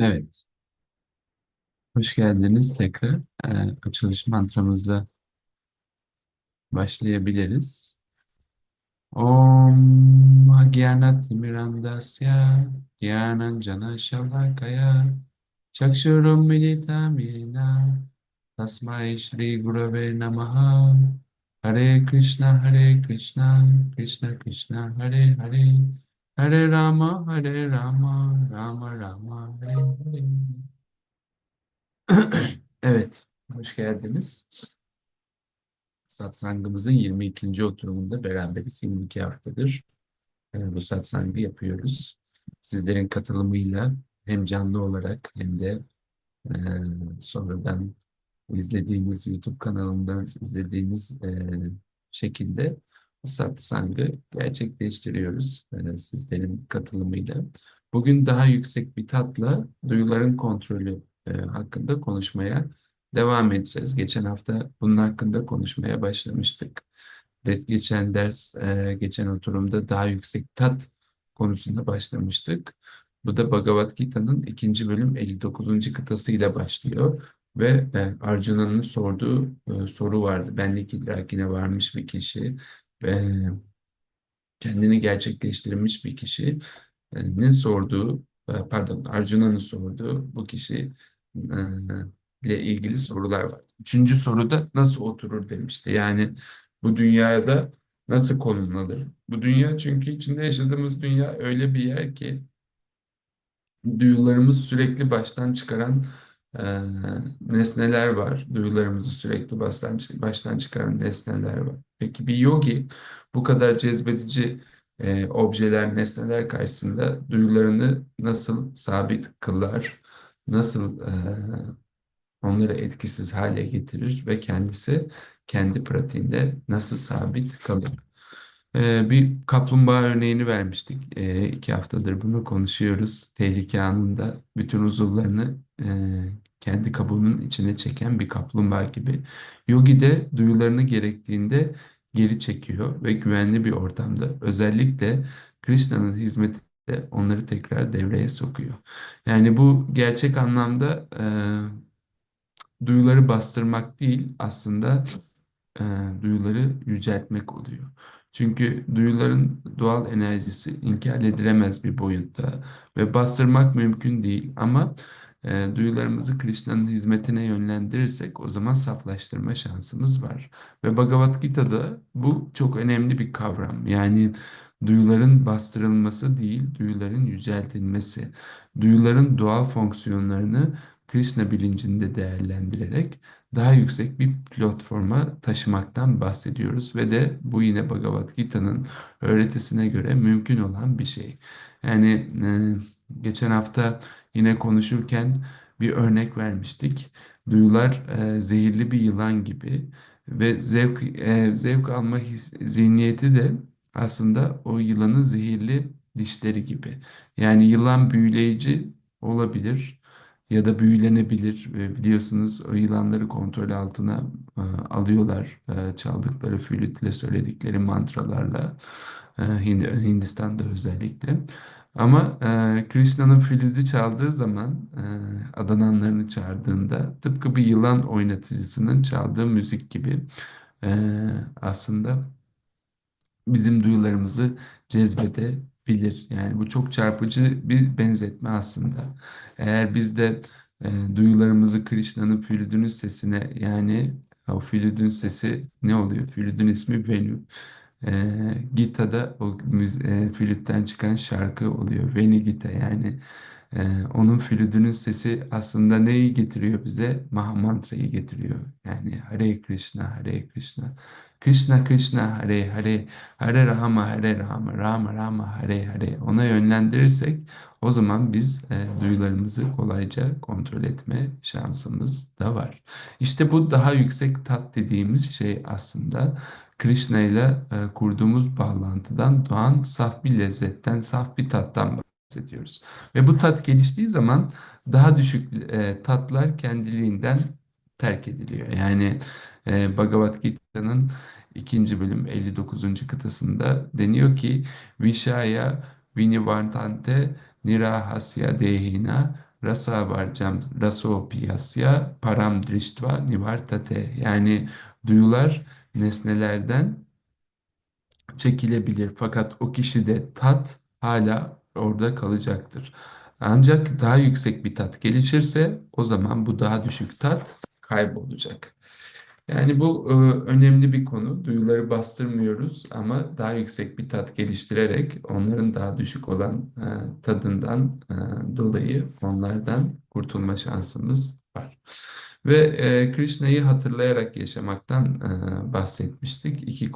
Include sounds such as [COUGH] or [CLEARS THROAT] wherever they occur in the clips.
Evet, hoş geldiniz tekrar. Ee, açılış mantramızla başlayabiliriz. Om Agyanatimirandasya Gyananjana Shalakaya Chakshurum Militamina Tasmai Shri Gurave Namaha Hare Krishna Hare Krishna Krishna Krishna Hare Hare Hare Rama Hare Rama Rama Rama Hare Hare Evet, hoş geldiniz. Satsangımızın 22. oturumunda beraberiz. 22 haftadır e, bu satsangı yapıyoruz. Sizlerin katılımıyla hem canlı olarak hem de e, sonradan izlediğiniz YouTube kanalından izlediğiniz e, şekilde bu satsangı gerçekleştiriyoruz e, sizlerin katılımıyla. Bugün daha yüksek bir tatla duyuların kontrolü e, hakkında konuşmaya devam edeceğiz. Geçen hafta bunun hakkında konuşmaya başlamıştık. De, geçen ders, e, geçen oturumda daha yüksek tat konusunda başlamıştık. Bu da Bhagavad Gita'nın ikinci bölüm 59. kıtasıyla başlıyor. Ve e, Arjuna'nın sorduğu e, soru vardı. Benlik idrakine varmış bir kişi ve kendini gerçekleştirmiş bir kişinin sorduğu, e, pardon Arjuna'nın sorduğu bu kişi e, ile ilgili sorular var. Üçüncü soruda nasıl oturur demişti. Yani bu dünyada nasıl konumlanır? Bu dünya çünkü içinde yaşadığımız dünya öyle bir yer ki duyularımız sürekli baştan çıkaran e, nesneler var. Duyularımızı sürekli baştan, baştan çıkaran nesneler var. Peki bir yogi bu kadar cezbedici e, objeler, nesneler karşısında duyularını nasıl sabit kılar? Nasıl e, onları etkisiz hale getirir ve kendisi kendi pratiğinde nasıl sabit kalır? Ee, bir kaplumbağa örneğini vermiştik. Ee, iki haftadır bunu konuşuyoruz. Tehlike anında bütün uzuvlarını e, kendi kabuğunun içine çeken bir kaplumbağa gibi. Yogi de duyularını gerektiğinde geri çekiyor ve güvenli bir ortamda özellikle Krishna'nın hizmetinde onları tekrar devreye sokuyor. Yani bu gerçek anlamda e, duyuları bastırmak değil aslında e, duyuları yüceltmek oluyor. Çünkü duyuların doğal enerjisi inkar edilemez bir boyutta ve bastırmak mümkün değil ama e, duyularımızı Krishna'nın hizmetine yönlendirirsek o zaman saflaştırma şansımız var. Ve Bhagavad Gita'da bu çok önemli bir kavram. Yani duyuların bastırılması değil, duyuların yüceltilmesi. Duyuların doğal fonksiyonlarını Krishna bilincinde değerlendirerek daha yüksek bir platforma taşımaktan bahsediyoruz ve de bu yine Bhagavad Gita'nın öğretisine göre mümkün olan bir şey. Yani e, geçen hafta yine konuşurken bir örnek vermiştik. Duyular e, zehirli bir yılan gibi ve zevk e, zevk alma his, zihniyeti de aslında o yılanın zehirli dişleri gibi. Yani yılan büyüleyici olabilir ya da büyülenebilir. Ve biliyorsunuz o yılanları kontrol altına e, alıyorlar e, çaldıkları flütle söyledikleri mantralarla e, Hindistan'da özellikle. Ama e, Krishna'nın flütü çaldığı zaman e, adananlarını çağırdığında tıpkı bir yılan oynatıcısının çaldığı müzik gibi e, aslında bizim duyularımızı cezbedebilir. Yani bu çok çarpıcı bir benzetme aslında. Eğer biz de e, duyularımızı Krishna'nın flütünün sesine yani o flütün sesi ne oluyor? Flütün ismi Venu. E, Gita'da o e, flütten çıkan şarkı oluyor. Veni Gita yani ee, onun flütünün sesi aslında neyi getiriyor bize? Mahamantra'yı getiriyor. Yani Hare Krishna, Hare Krishna. Krishna Krishna, Hare Hare, Hare Rama, Hare Rama, Rama Rama, Hare Hare. Ona yönlendirirsek o zaman biz e, duyularımızı kolayca kontrol etme şansımız da var. İşte bu daha yüksek tat dediğimiz şey aslında Krishna ile e, kurduğumuz bağlantıdan doğan saf bir lezzetten, saf bir tattan bahsediyoruz. Ve bu tat geliştiği zaman daha düşük e, tatlar kendiliğinden terk ediliyor. Yani e, Bhagavad Gita'nın ikinci bölüm 59. kıtasında deniyor ki Vishaya Vinivartante Nirahasya Dehina Rasavarjam Rasopiyasya Param Drishtva Nivartate yani duyular nesnelerden çekilebilir fakat o kişide tat hala orada kalacaktır. Ancak daha yüksek bir tat gelişirse o zaman bu daha düşük tat kaybolacak. Yani bu e, önemli bir konu. Duyuları bastırmıyoruz ama daha yüksek bir tat geliştirerek onların daha düşük olan e, tadından e, dolayı onlardan kurtulma şansımız var. Ve e, Krishna'yı hatırlayarak yaşamaktan e, bahsetmiştik. İki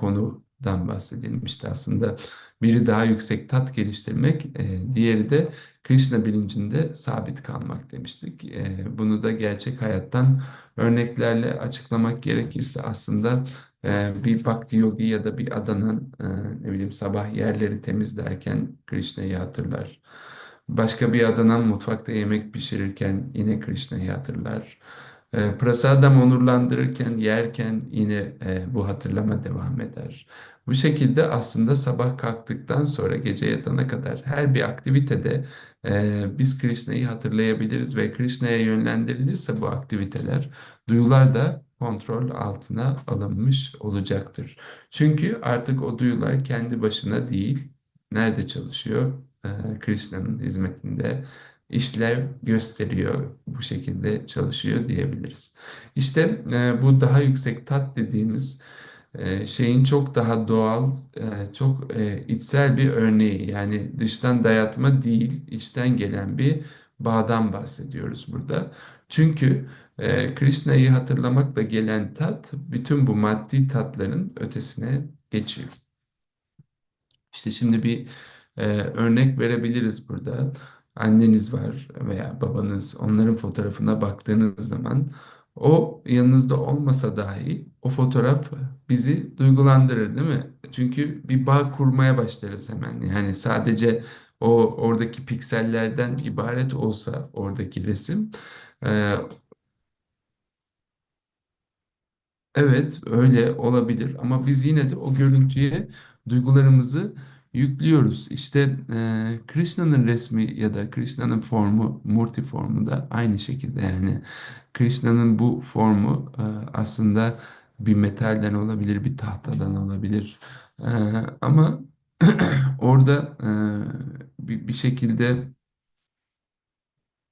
konudan bahsedilmişti aslında. Biri daha yüksek tat geliştirmek, e, diğeri de Krishna bilincinde sabit kalmak demiştik. E, bunu da gerçek hayattan örneklerle açıklamak gerekirse aslında e, bir Bhakti Yogi ya da bir adanın e, ne bileyim sabah yerleri temizlerken Krishna'yı hatırlar. Başka bir adanan mutfakta yemek pişirirken yine Krishna'yı hatırlar. E, prasadam onurlandırırken, yerken yine e, bu hatırlama devam eder. Bu şekilde aslında sabah kalktıktan sonra gece yatana kadar her bir aktivitede e, biz Krishna'yı hatırlayabiliriz ve Krishna'ya yönlendirilirse bu aktiviteler, duyular da kontrol altına alınmış olacaktır. Çünkü artık o duyular kendi başına değil, nerede çalışıyor? E, Krishna'nın hizmetinde işlev gösteriyor, bu şekilde çalışıyor diyebiliriz. İşte e, bu daha yüksek tat dediğimiz e, şeyin çok daha doğal, e, çok e, içsel bir örneği. Yani dıştan dayatma değil, içten gelen bir bağdan bahsediyoruz burada. Çünkü e, Krishna'yı hatırlamakla gelen tat bütün bu maddi tatların ötesine geçiyor. İşte şimdi bir e, örnek verebiliriz burada. Anneniz var veya babanız, onların fotoğrafına baktığınız zaman o yanınızda olmasa dahi o fotoğraf bizi duygulandırır, değil mi? Çünkü bir bağ kurmaya başlarız hemen. Yani sadece o oradaki piksellerden ibaret olsa oradaki resim, e, Evet, öyle olabilir ama biz yine de o görüntüye duygularımızı yüklüyoruz. İşte e, Krishna'nın resmi ya da Krishna'nın formu, Murti formu da aynı şekilde yani Krishna'nın bu formu e, aslında bir metalden olabilir, bir tahtadan olabilir. E, ama [CLEARS THROAT] orada e, bir, bir şekilde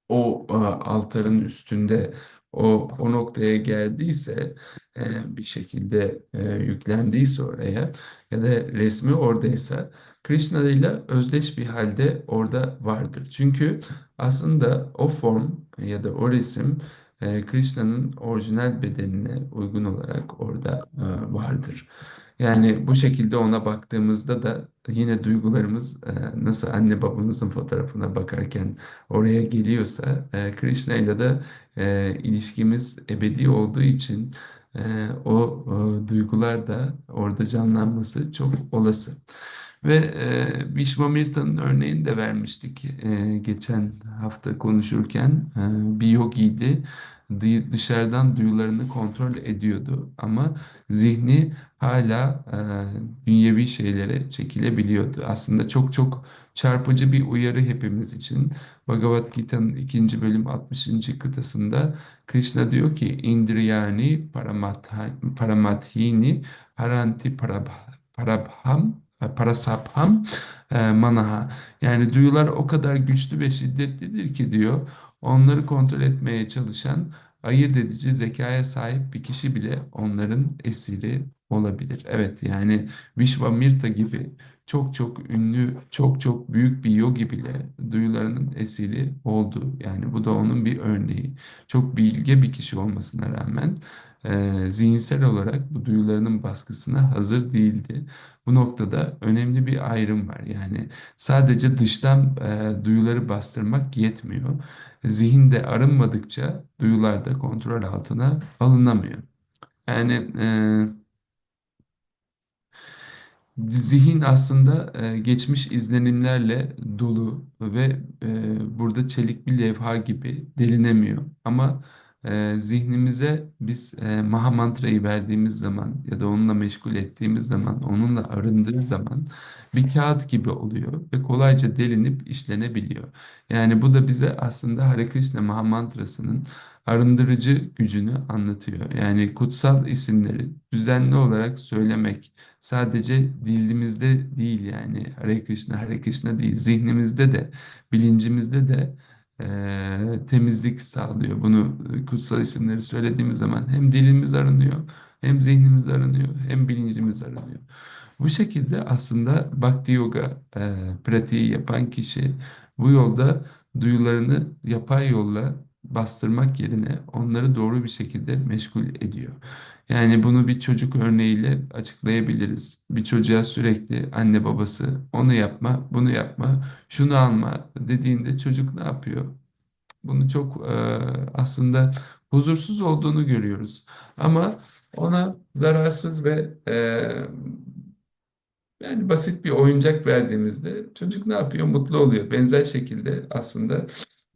o e, altarın üstünde o, o noktaya geldiyse bir şekilde e, yüklendiyse oraya ya da resmi oradaysa Krishna ile özdeş bir halde orada vardır. Çünkü aslında o form ya da o resim e, Krishna'nın orijinal bedenine uygun olarak orada e, vardır. Yani bu şekilde ona baktığımızda da yine duygularımız e, nasıl anne babamızın fotoğrafına bakarken oraya geliyorsa e, Krishna ile de e, ilişkimiz ebedi olduğu için e, o, o duygular da orada canlanması çok olası. Ve e, Vishvamirta'nın örneğini de vermiştik e, geçen hafta konuşurken. E, bir yogiydi. Dı- Dışarıdan duyularını kontrol ediyordu ama zihni hala e, dünyevi şeylere çekilebiliyordu. Aslında çok çok çarpıcı bir uyarı hepimiz için. Bhagavad Gita'nın ikinci bölüm 60. kıtasında Krishna diyor ki Indriyani paramathini haranti parabh- parabham parasabham e, manaha. Yani duyular o kadar güçlü ve şiddetlidir ki diyor onları kontrol etmeye çalışan ayırt edici zekaya sahip bir kişi bile onların esiri olabilir. Evet yani Vishvamirta gibi çok çok ünlü, çok çok büyük bir yogi bile duyularının esiri oldu. Yani bu da onun bir örneği. Çok bilge bir kişi olmasına rağmen e, zihinsel olarak bu duyularının baskısına hazır değildi. Bu noktada önemli bir ayrım var. Yani sadece dıştan e, duyuları bastırmak yetmiyor. Zihinde arınmadıkça duyular da kontrol altına alınamıyor. Yani e, Zihin aslında e, geçmiş izlenimlerle dolu ve e, burada çelik bir levha gibi delinemiyor. Ama e, zihnimize biz e, Maha Mantra'yı verdiğimiz zaman ya da onunla meşgul ettiğimiz zaman, onunla arındığı zaman bir kağıt gibi oluyor ve kolayca delinip işlenebiliyor. Yani bu da bize aslında Hare Krishna Maha Mantrası'nın arındırıcı gücünü anlatıyor. Yani kutsal isimleri düzenli olarak söylemek sadece dilimizde değil yani Hare Krishna Hare Krishna değil zihnimizde de bilincimizde de eee, temizlik sağlıyor. Bunu e, kutsal isimleri söylediğimiz zaman hem dilimiz arınıyor, hem zihnimiz arınıyor, hem bilincimiz arınıyor. Bu şekilde aslında Bhakti Yoga eee pratiği yapan kişi bu yolda duyularını yapay yolla bastırmak yerine onları doğru bir şekilde meşgul ediyor. Yani bunu bir çocuk örneğiyle açıklayabiliriz. Bir çocuğa sürekli anne babası onu yapma, bunu yapma, şunu alma dediğinde çocuk ne yapıyor? Bunu çok e, aslında huzursuz olduğunu görüyoruz. Ama ona zararsız ve e, yani basit bir oyuncak verdiğimizde çocuk ne yapıyor? Mutlu oluyor. Benzer şekilde aslında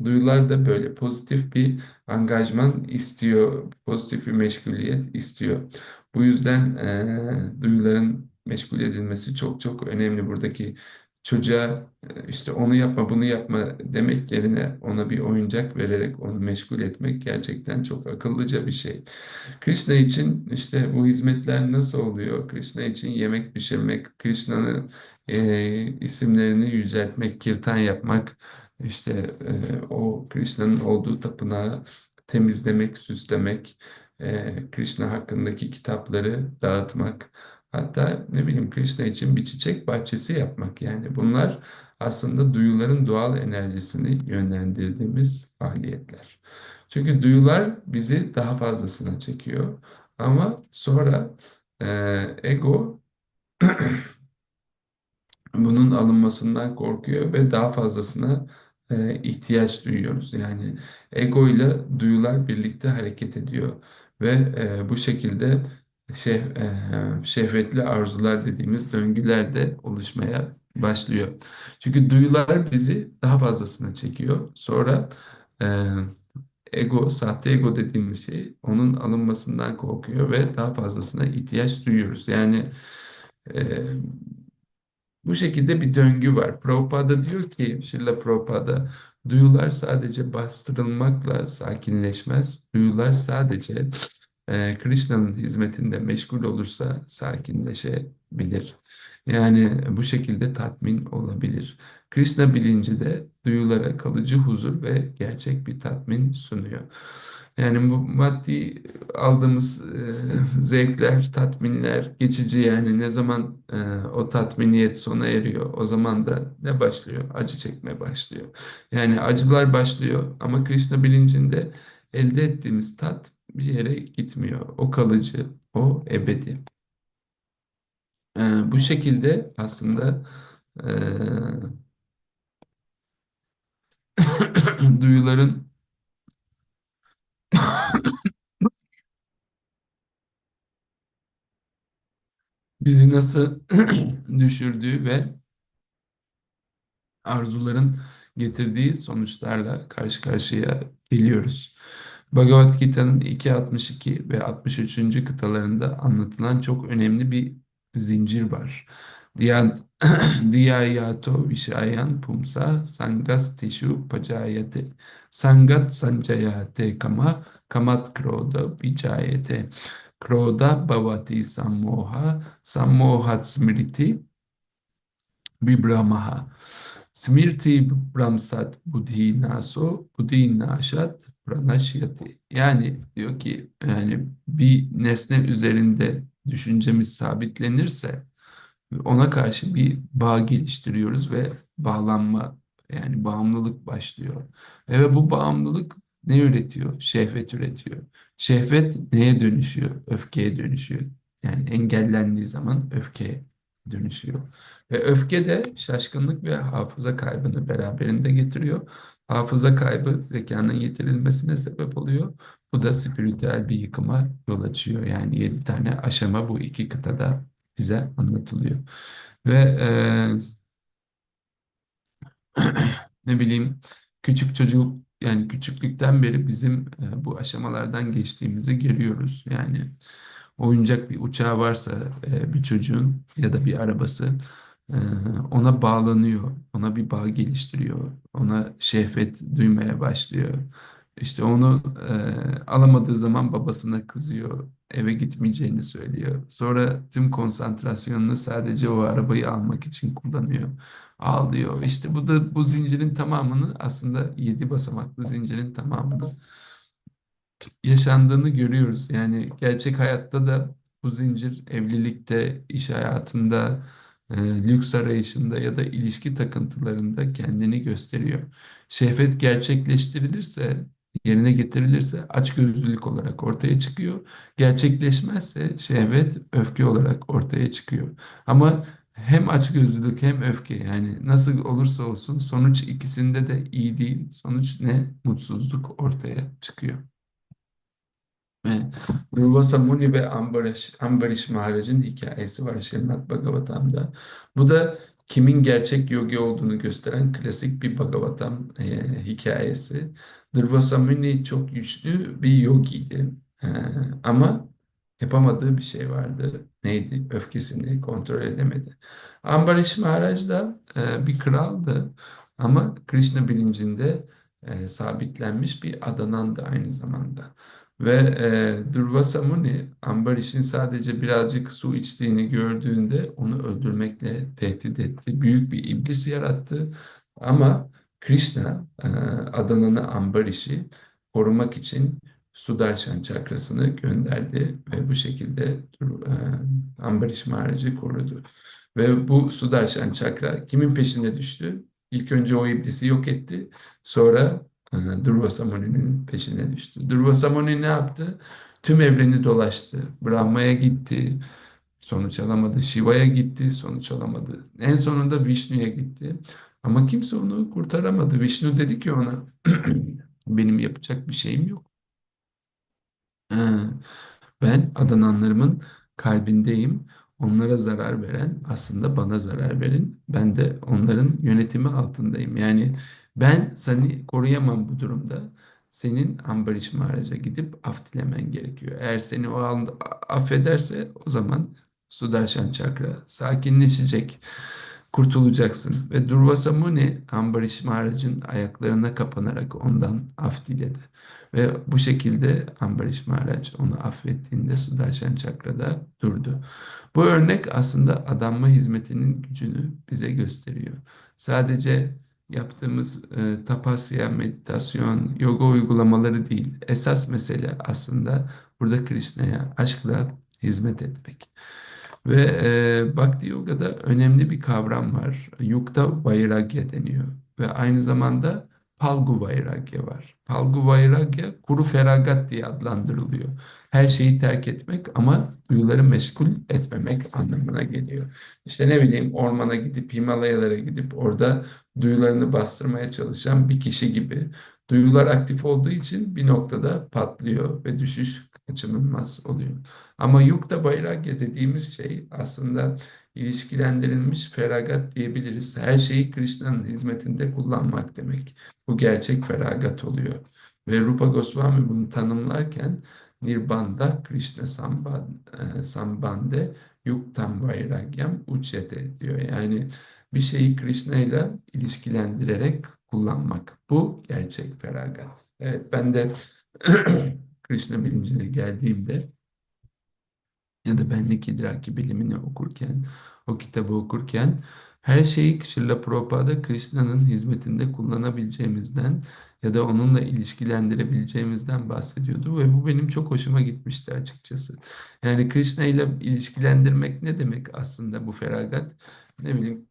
duyular da böyle pozitif bir angajman istiyor, pozitif bir meşguliyet istiyor. Bu yüzden e, duyuların meşgul edilmesi çok çok önemli. Buradaki çocuğa e, işte onu yapma, bunu yapma demek yerine ona bir oyuncak vererek onu meşgul etmek gerçekten çok akıllıca bir şey. Krishna için işte bu hizmetler nasıl oluyor? Krishna için yemek pişirmek, Krishna'nın e, isimlerini yüceltmek, kirtan yapmak, işte e, o Krishna'nın olduğu tapınağı temizlemek, süslemek, e, Krishna hakkındaki kitapları dağıtmak, hatta ne bileyim Krishna için bir çiçek bahçesi yapmak yani bunlar aslında duyuların doğal enerjisini yönlendirdiğimiz faaliyetler. Çünkü duyular bizi daha fazlasına çekiyor. Ama sonra e, ego [CLEARS THROAT] bunun alınmasından korkuyor ve daha fazlasına e, ihtiyaç duyuyoruz. Yani ego ile duyular birlikte hareket ediyor ve e, bu şekilde şeh, e, şehvetli arzular dediğimiz döngüler de oluşmaya başlıyor. Çünkü duyular bizi daha fazlasına çekiyor. Sonra e, ego, sahte ego dediğimiz şey onun alınmasından korkuyor ve daha fazlasına ihtiyaç duyuyoruz. Yani bu şekilde bir döngü var. Prabhupada diyor ki, Şrila Prabhupada, duyular sadece bastırılmakla sakinleşmez. Duyular sadece e, Krishna'nın hizmetinde meşgul olursa sakinleşebilir. Yani bu şekilde tatmin olabilir. Krishna bilinci de duyulara kalıcı huzur ve gerçek bir tatmin sunuyor. Yani bu maddi aldığımız e, zevkler, tatminler geçici yani ne zaman e, o tatminiyet sona eriyor o zaman da ne başlıyor? Acı çekme başlıyor. Yani acılar başlıyor ama Krishna bilincinde elde ettiğimiz tat bir yere gitmiyor. O kalıcı, o ebedi. E, bu şekilde aslında e, [COUGHS] duyuların bizi nasıl [CLEARS THROAT] düşürdüğü ve arzuların getirdiği sonuçlarla karşı karşıya geliyoruz. Bhagavad Gita'nın 2.62 ve 63. kıtalarında anlatılan çok önemli bir zincir var. Diya- [CLEARS THROAT] Diyayato Vishayan Pumsa Sangas Tishu Pacayate. Sangat Sancayate Kama Kamat Kroda Vicayate Kroda Bhavati Sammoha Sammohat Smriti Vibhramaha Smirti Bramsat Buddhi Naso Buddhi Nashat Pranashyati. Yani diyor ki yani bir nesne üzerinde düşüncemiz sabitlenirse ona karşı bir bağ geliştiriyoruz ve bağlanma yani bağımlılık başlıyor. Ve bu bağımlılık ne üretiyor? Şehvet üretiyor. Şehvet neye dönüşüyor? Öfkeye dönüşüyor. Yani engellendiği zaman öfkeye dönüşüyor. Ve öfke de şaşkınlık ve hafıza kaybını beraberinde getiriyor. Hafıza kaybı zekanın yitirilmesine sebep oluyor. Bu da spiritüel bir yıkıma yol açıyor. Yani yedi tane aşama bu iki kıtada bize anlatılıyor. Ve e, [CLEARS THROAT] ne bileyim küçük çocuk yani küçüklükten beri bizim e, bu aşamalardan geçtiğimizi görüyoruz. Yani oyuncak bir uçağı varsa e, bir çocuğun ya da bir arabası e, ona bağlanıyor, ona bir bağ geliştiriyor, ona şehvet duymaya başlıyor. İşte onu e, alamadığı zaman babasına kızıyor, eve gitmeyeceğini söylüyor. Sonra tüm konsantrasyonunu sadece o arabayı almak için kullanıyor, ağlıyor. İşte bu da bu zincirin tamamını aslında yedi basamaklı zincirin tamamını yaşandığını görüyoruz. Yani gerçek hayatta da bu zincir evlilikte, iş hayatında, e, lüks arayışında ya da ilişki takıntılarında kendini gösteriyor. Şehvet gerçekleştirilirse, yerine getirilirse açgözlülük olarak ortaya çıkıyor. Gerçekleşmezse şehvet öfke olarak ortaya çıkıyor. Ama hem açgözlülük hem öfke yani nasıl olursa olsun sonuç ikisinde de iyi değil. Sonuç ne? Mutsuzluk ortaya çıkıyor. Durvasa Muni ve Ambarish, Ambarish Maharaj'ın hikayesi var Şrimad Bhagavatam'da. Bu da kimin gerçek yogi olduğunu gösteren klasik bir Bhagavatam e, hikayesi. Durvasa Muni çok güçlü bir yogiydi. E, ama yapamadığı bir şey vardı. Neydi? Öfkesini kontrol edemedi. Ambarish Maharaj da e, bir kraldı. Ama Krishna bilincinde e, sabitlenmiş bir adanandı aynı zamanda. Ve e, Durvasa Muni Ambarish'in sadece birazcık su içtiğini gördüğünde onu öldürmekle tehdit etti. Büyük bir iblis yarattı. Ama Krishna e, Adana'nı Ambarish'i korumak için Sudarshan çakrasını gönderdi ve bu şekilde e, Ambarish Maharaj'ı korudu. Ve bu Sudarshan çakra kimin peşine düştü? İlk önce o iblisi yok etti. Sonra e, Durvasa Muni'nin peşine düştü. Durvasa Muni ne yaptı? Tüm evreni dolaştı. Brahma'ya gitti. Sonuç alamadı. Shiva'ya gitti. Sonuç alamadı. En sonunda Vishnu'ya gitti. Ama kimse onu kurtaramadı. Vishnu dedi ki ona [CLEARS THROAT] benim yapacak bir şeyim yok. Ben adananlarımın kalbindeyim. Onlara zarar veren aslında bana zarar verin. Ben de onların yönetimi altındayım. Yani ben seni koruyamam bu durumda. Senin Ambarish Maharaj'a gidip af dilemen gerekiyor. Eğer seni o anda affederse o zaman Sudarshan Çakra sakinleşecek. Kurtulacaksın. Ve Durvasa Muni Ambarish Maharaj'ın ayaklarına kapanarak ondan af diledi. Ve bu şekilde Ambarish Maharaj onu affettiğinde Sudarshan Çakra'da durdu. Bu örnek aslında adanma hizmetinin gücünü bize gösteriyor. Sadece yaptığımız e, tapasya, meditasyon, yoga uygulamaları değil. Esas mesele aslında burada Krishna'ya aşkla hizmet etmek. Ve e, Bhakti Yoga'da önemli bir kavram var. Yukta Vairagya deniyor. Ve aynı zamanda Palgu Vairagya var. Palgu Vairagya kuru feragat diye adlandırılıyor. Her şeyi terk etmek ama duyuları meşgul etmemek anlamına geliyor. İşte ne bileyim ormana gidip Himalayalara gidip orada duyularını bastırmaya çalışan bir kişi gibi. Duyular aktif olduğu için bir noktada patlıyor ve düşüş kaçınılmaz oluyor. Ama yukta bayragya dediğimiz şey aslında ilişkilendirilmiş feragat diyebiliriz. Her şeyi Krishna'nın hizmetinde kullanmak demek. Bu gerçek feragat oluyor. Ve Rupa Goswami bunu tanımlarken Nirbanda Krishna Sambande Yuktam Vairagyam Uchete diyor. Yani bir şeyi Krishna ile ilişkilendirerek kullanmak. Bu gerçek feragat. Evet ben de [CLEARS THROAT] Krishna bilincine geldiğimde ya da benlik idraki bilimini okurken, o kitabı okurken her şeyi Şrila Prabhupada Krishna'nın hizmetinde kullanabileceğimizden ya da onunla ilişkilendirebileceğimizden bahsediyordu ve bu benim çok hoşuma gitmişti açıkçası. Yani Krishna ile ilişkilendirmek ne demek aslında bu feragat? Ne bileyim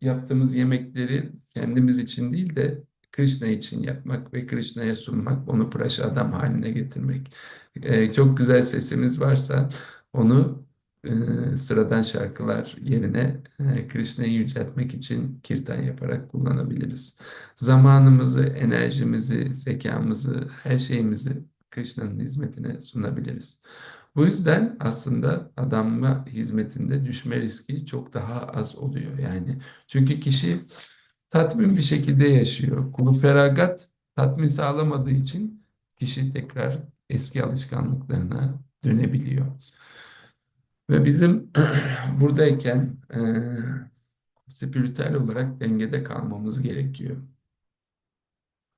yaptığımız yemekleri kendimiz için değil de Krishna için yapmak ve Krishna'ya sunmak, onu praşadam haline getirmek. Ee, çok güzel sesimiz varsa onu e, sıradan şarkılar yerine e, Krishna'yı yüceltmek için kirtan yaparak kullanabiliriz. Zamanımızı, enerjimizi, zekamızı, her şeyimizi Krishna'nın hizmetine sunabiliriz. Bu yüzden aslında adanma hizmetinde düşme riski çok daha az oluyor yani. Çünkü kişi tatmin bir şekilde yaşıyor. Kulu feragat tatmin sağlamadığı için kişi tekrar eski alışkanlıklarına dönebiliyor. Ve bizim [CLEARS THROAT] buradayken e, spiritüel olarak dengede kalmamız gerekiyor.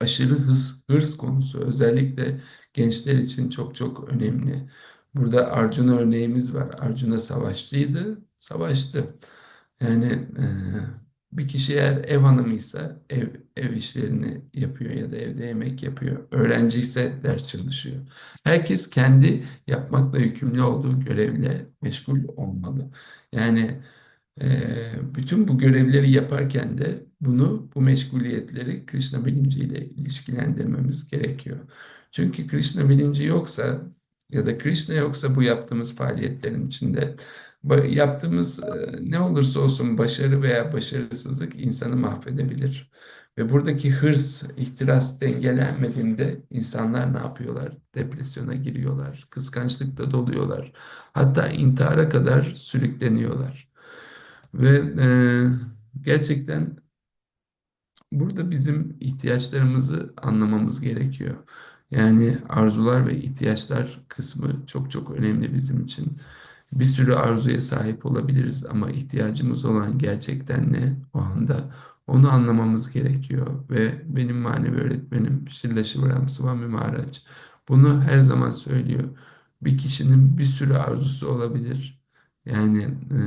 Aşırı hırs, hırs konusu özellikle gençler için çok çok önemli. Burada Arjuna örneğimiz var. Arjuna savaşçıydı, savaştı. Yani e, bir kişi eğer ev hanımıysa ev, ev işlerini yapıyor ya da evde yemek yapıyor. Öğrenci ise ders çalışıyor. Herkes kendi yapmakla yükümlü olduğu görevle meşgul olmalı. Yani e, bütün bu görevleri yaparken de bunu, bu meşguliyetleri Krishna bilinciyle ilişkilendirmemiz gerekiyor. Çünkü Krishna bilinci yoksa ya da Krishna yoksa bu yaptığımız faaliyetlerin içinde yaptığımız e, ne olursa olsun başarı veya başarısızlık insanı mahvedebilir. Ve buradaki hırs, ihtiras dengelenmediğinde insanlar ne yapıyorlar? Depresyona giriyorlar, kıskançlıkla doluyorlar. Hatta intihara kadar sürükleniyorlar. Ve e, gerçekten burada bizim ihtiyaçlarımızı anlamamız gerekiyor. Yani arzular ve ihtiyaçlar kısmı çok çok önemli bizim için. Bir sürü arzuya sahip olabiliriz ama ihtiyacımız olan gerçekten ne o anda onu anlamamız gerekiyor. Ve benim manevi öğretmenim Şilla Şivaram Swami Maharaj bunu her zaman söylüyor. Bir kişinin bir sürü arzusu olabilir. Yani e,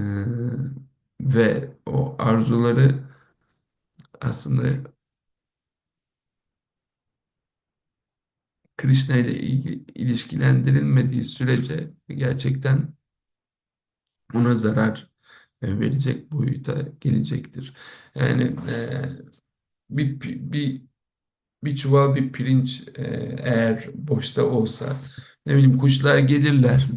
ve o arzuları aslında Krishna ile ilişkilendirilmediği sürece gerçekten ona zarar e, verecek boyuta gelecektir. Yani e, bir, bir bir çuval bir pirinç e, eğer boşta olsa ne bileyim kuşlar gelirler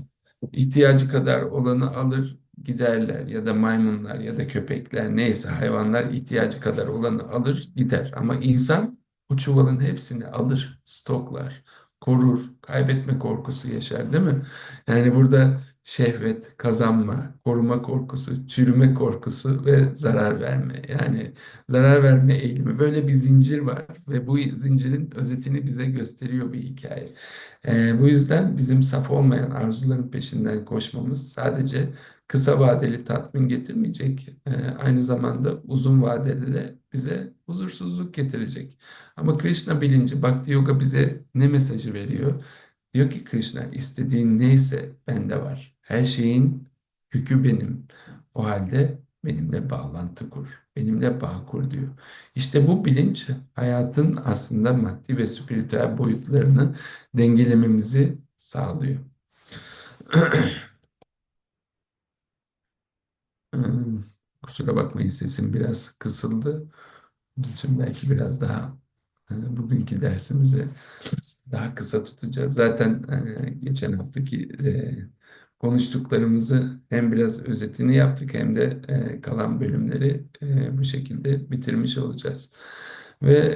ihtiyacı kadar olanı alır giderler ya da maymunlar ya da köpekler neyse hayvanlar ihtiyacı kadar olanı alır gider ama insan bu çuvalın hepsini alır stoklar korur kaybetme korkusu yaşar değil mi? Yani burada şehvet, kazanma, koruma korkusu, çürüme korkusu ve zarar verme. Yani zarar verme eğilimi. Böyle bir zincir var ve bu zincirin özetini bize gösteriyor bir hikaye. Ee, bu yüzden bizim saf olmayan arzuların peşinden koşmamız sadece kısa vadeli tatmin getirmeyecek, e, aynı zamanda uzun vadeli de bize huzursuzluk getirecek. Ama Krishna bilinci, Bhakti Yoga bize ne mesajı veriyor? Diyor ki Krishna istediğin neyse bende var. Her şeyin kökü benim. O halde benimle bağlantı kur. Benimle bağ kur diyor. İşte bu bilinç hayatın aslında maddi ve spiritüel boyutlarını dengelememizi sağlıyor. [CLEARS THROAT] Kusura bakmayın sesim biraz kısıldı. Bunun için belki biraz daha bugünkü dersimizi daha kısa tutacağız. Zaten e, geçen haftaki e, konuştuklarımızı hem biraz özetini yaptık hem de kalan bölümleri bu şekilde bitirmiş olacağız. Ve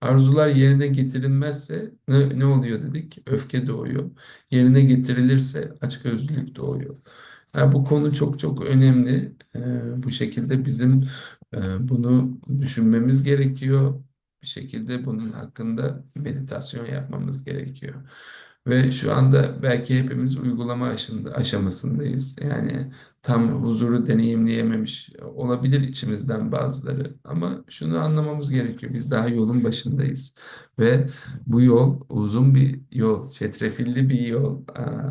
arzular yerine getirilmezse ne, ne oluyor dedik? Öfke doğuyor. Yerine getirilirse açgözlülük doğuyor. Yani bu konu çok çok önemli. bu şekilde bizim bunu düşünmemiz gerekiyor. Bir şekilde bunun hakkında meditasyon yapmamız gerekiyor. Ve şu anda belki hepimiz uygulama aşamasındayız. Yani tam huzuru deneyimleyememiş olabilir içimizden bazıları. Ama şunu anlamamız gerekiyor. Biz daha yolun başındayız. Ve bu yol uzun bir yol, çetrefilli bir yol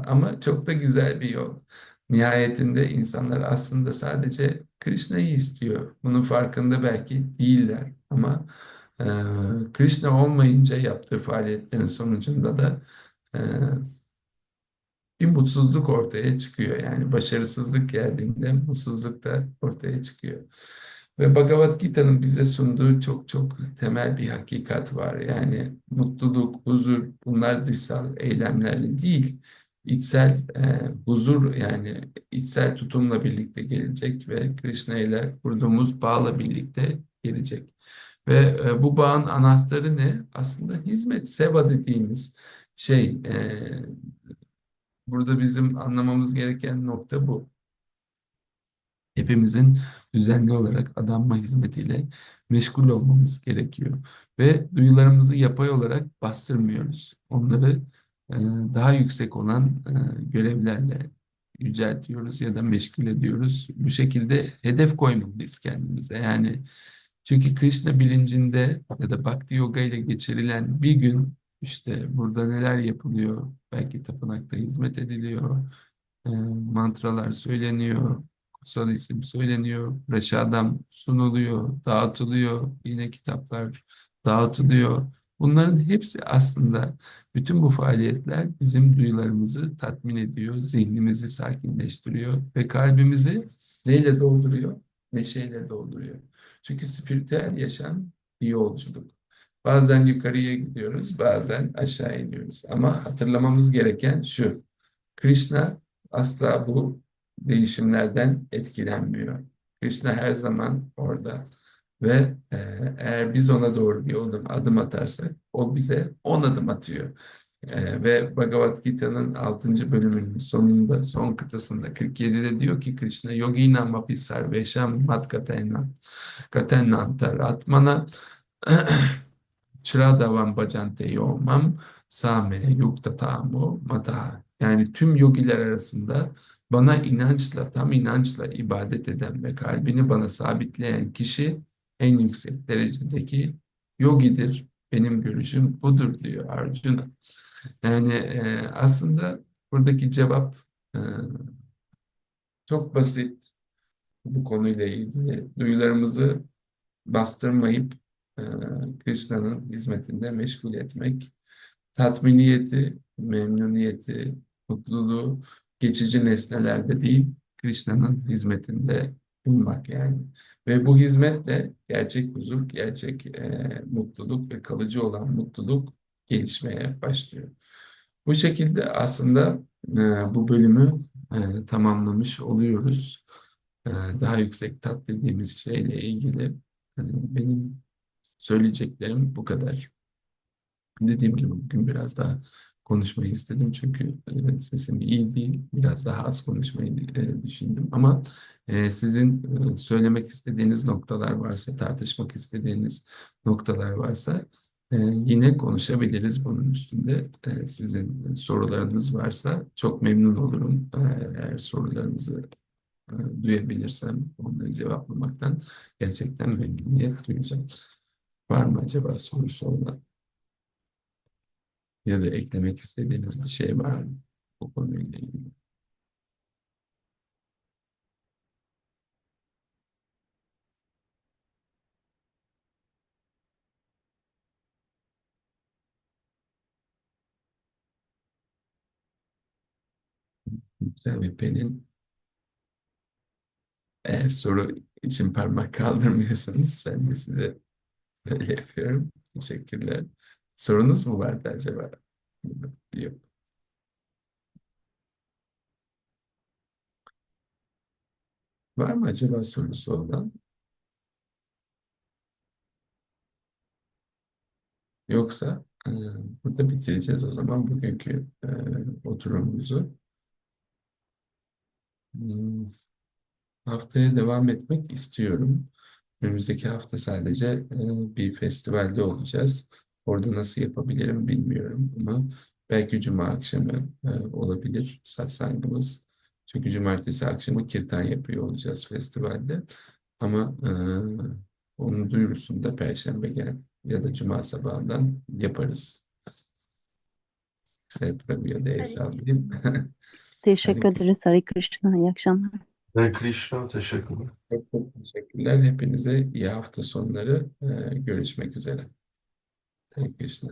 ama çok da güzel bir yol. Nihayetinde insanlar aslında sadece Krishna'yı istiyor. Bunun farkında belki değiller ama e, Krishna olmayınca yaptığı faaliyetlerin sonucunda da e, bir mutsuzluk ortaya çıkıyor. Yani başarısızlık geldiğinde mutsuzluk da ortaya çıkıyor. Ve Bhagavad Gita'nın bize sunduğu çok çok temel bir hakikat var. Yani mutluluk, huzur bunlar dışsal eylemlerle değil, içsel e, huzur yani içsel tutumla birlikte gelecek ve Krishna ile kurduğumuz bağla birlikte gelecek. Ve e, bu bağın anahtarı ne? Aslında hizmet, seva dediğimiz şey. E, burada bizim anlamamız gereken nokta bu. hepimizin düzenli olarak adanma hizmetiyle meşgul olmamız gerekiyor. Ve duyularımızı yapay olarak bastırmıyoruz. Onları daha yüksek olan e, görevlerle yüceltiyoruz ya da meşgul ediyoruz. Bu şekilde hedef koymalıyız kendimize. Yani çünkü Krishna bilincinde ya da Bhakti Yoga ile geçirilen bir gün işte burada neler yapılıyor? Belki tapınakta hizmet ediliyor, e, mantralar söyleniyor, kutsal isim söyleniyor, reşadam sunuluyor, dağıtılıyor, yine kitaplar dağıtılıyor. Bunların hepsi aslında bütün bu faaliyetler bizim duyularımızı tatmin ediyor, zihnimizi sakinleştiriyor ve kalbimizi neyle dolduruyor? Neşeyle dolduruyor. Çünkü spiritüel yaşam bir yolculuk. Bazen yukarıya gidiyoruz, bazen aşağı iniyoruz. Ama hatırlamamız gereken şu. Krishna asla bu değişimlerden etkilenmiyor. Krishna her zaman orada. Ve e, eğer biz ona doğru bir adım, adım atarsak o bize on adım atıyor. E, ve Bhagavad Gita'nın 6. bölümünün sonunda, son kıtasında 47'de diyor ki Krishna Yogina mapi sarveşam mat katenan katenantar atmana Çıradavan [CLEARS THROAT] bacante yomam same yukta tamo mata. Yani tüm yogiler arasında bana inançla, tam inançla ibadet eden ve kalbini bana sabitleyen kişi en yüksek derecedeki yogidir. Benim görüşüm budur diyor Arjuna. Yani e, aslında buradaki cevap e, çok basit bu konuyla ilgili. Duyularımızı bastırmayıp e, Krishna'nın hizmetinde meşgul etmek, tatminiyeti, memnuniyeti, mutluluğu geçici nesnelerde değil, Krishna'nın hizmetinde bulmak yani. Ve bu hizmetle gerçek huzur, gerçek e, mutluluk ve kalıcı olan mutluluk gelişmeye başlıyor. Bu şekilde aslında e, bu bölümü e, tamamlamış oluyoruz. E, daha yüksek tat dediğimiz şeyle ilgili hani benim söyleyeceklerim bu kadar. Dediğim gibi bugün biraz daha konuşmayı istedim çünkü e, sesim iyi değil. Biraz daha az konuşmayı e, düşündüm ama e, sizin e, söylemek istediğiniz noktalar varsa, tartışmak istediğiniz noktalar varsa e, yine konuşabiliriz bunun üstünde. E, sizin sorularınız varsa çok memnun olurum. E, eğer sorularınızı e, duyabilirsem onları cevaplamaktan gerçekten memnuniyet duyacağım. Var mı acaba sorusu olan? Ya da eklemek istediğiniz bir şey var mı bu konuyla ilgili? Yüksel ve Pelin eğer soru için parmak kaldırmıyorsanız ben de size böyle yapıyorum. Teşekkürler. Sorunuz mu vardı acaba? Yok. Var mı acaba sorusu olan? Yoksa e, burada bitireceğiz o zaman bugünkü e, oturumumuzu. Hmm, haftaya devam etmek istiyorum. Önümüzdeki hafta sadece e, bir festivalde olacağız. Orada nasıl yapabilirim bilmiyorum ama belki cuma akşamı e, olabilir satsangımız. Çünkü cumartesi akşamı kirtan yapıyor olacağız festivalde. Ama e, onun duyurusunu da perşembe gel ya da cuma sabahından yaparız. Sevgilim ya da hesablayayım. [LAUGHS] Teşekkür ederiz Hare Krishna. İyi akşamlar. Hare Krishna, teşekkürler. Çok çok teşekkürler. Hepinize iyi hafta sonları. E, görüşmek üzere. Hare Krishna.